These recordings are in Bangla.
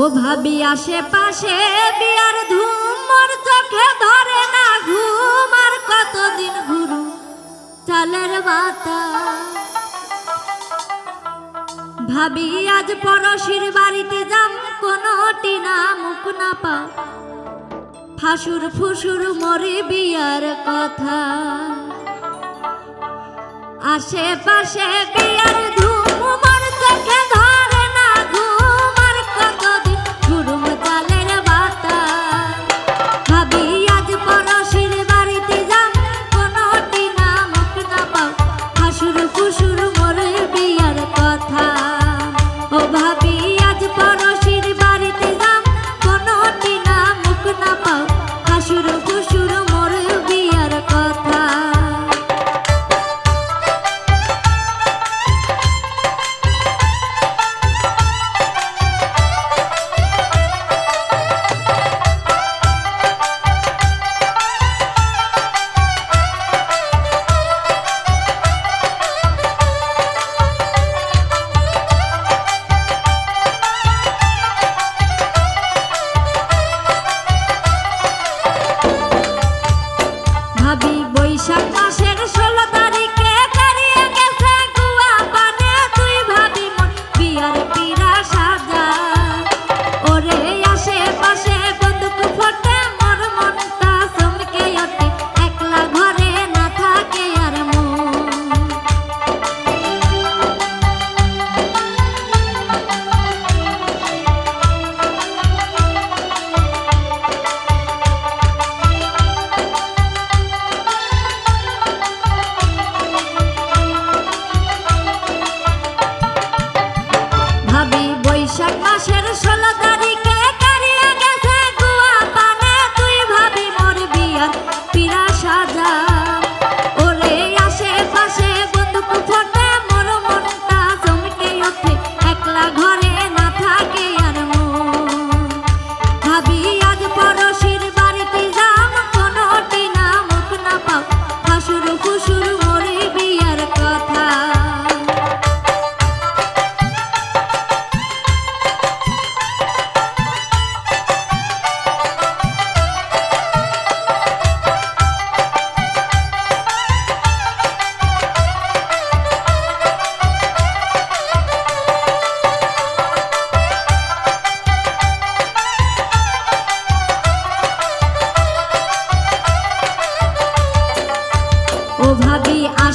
ও ভাবি আশেপাশে বিয়ার ধুম চোখে ধরে না ঘুম। আর কতদিন ঘুরু চালের বাতা। ভাবি, আজ পড়শির বাড়িতে যাম, কোনো টিনা মুখ না পাও ফাসুর ফুসুর মরে বিয়ার কথা। আশেপাশে বিয়ার ধুম মোর চোখে ভাবি বৈশাখ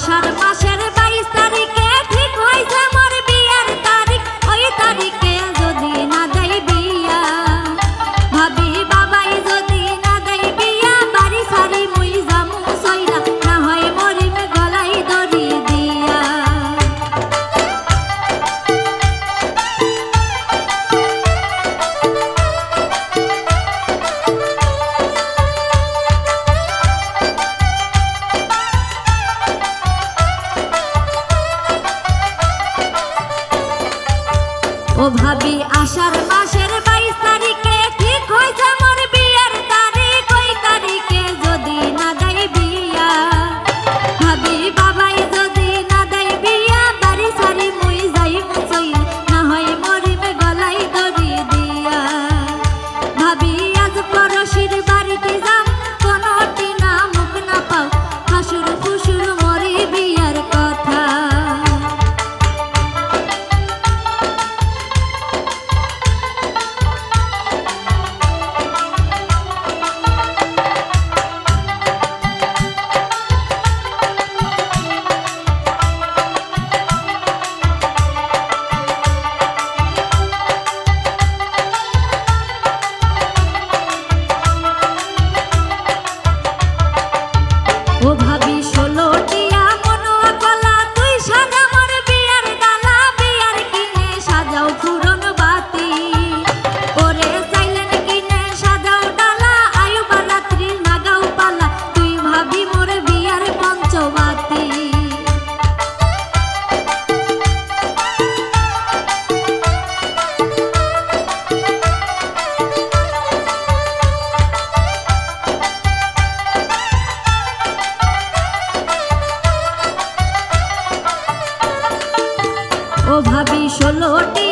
Shut up. ও ভাবি আষাঢ় ও ভাবি ষোলোটি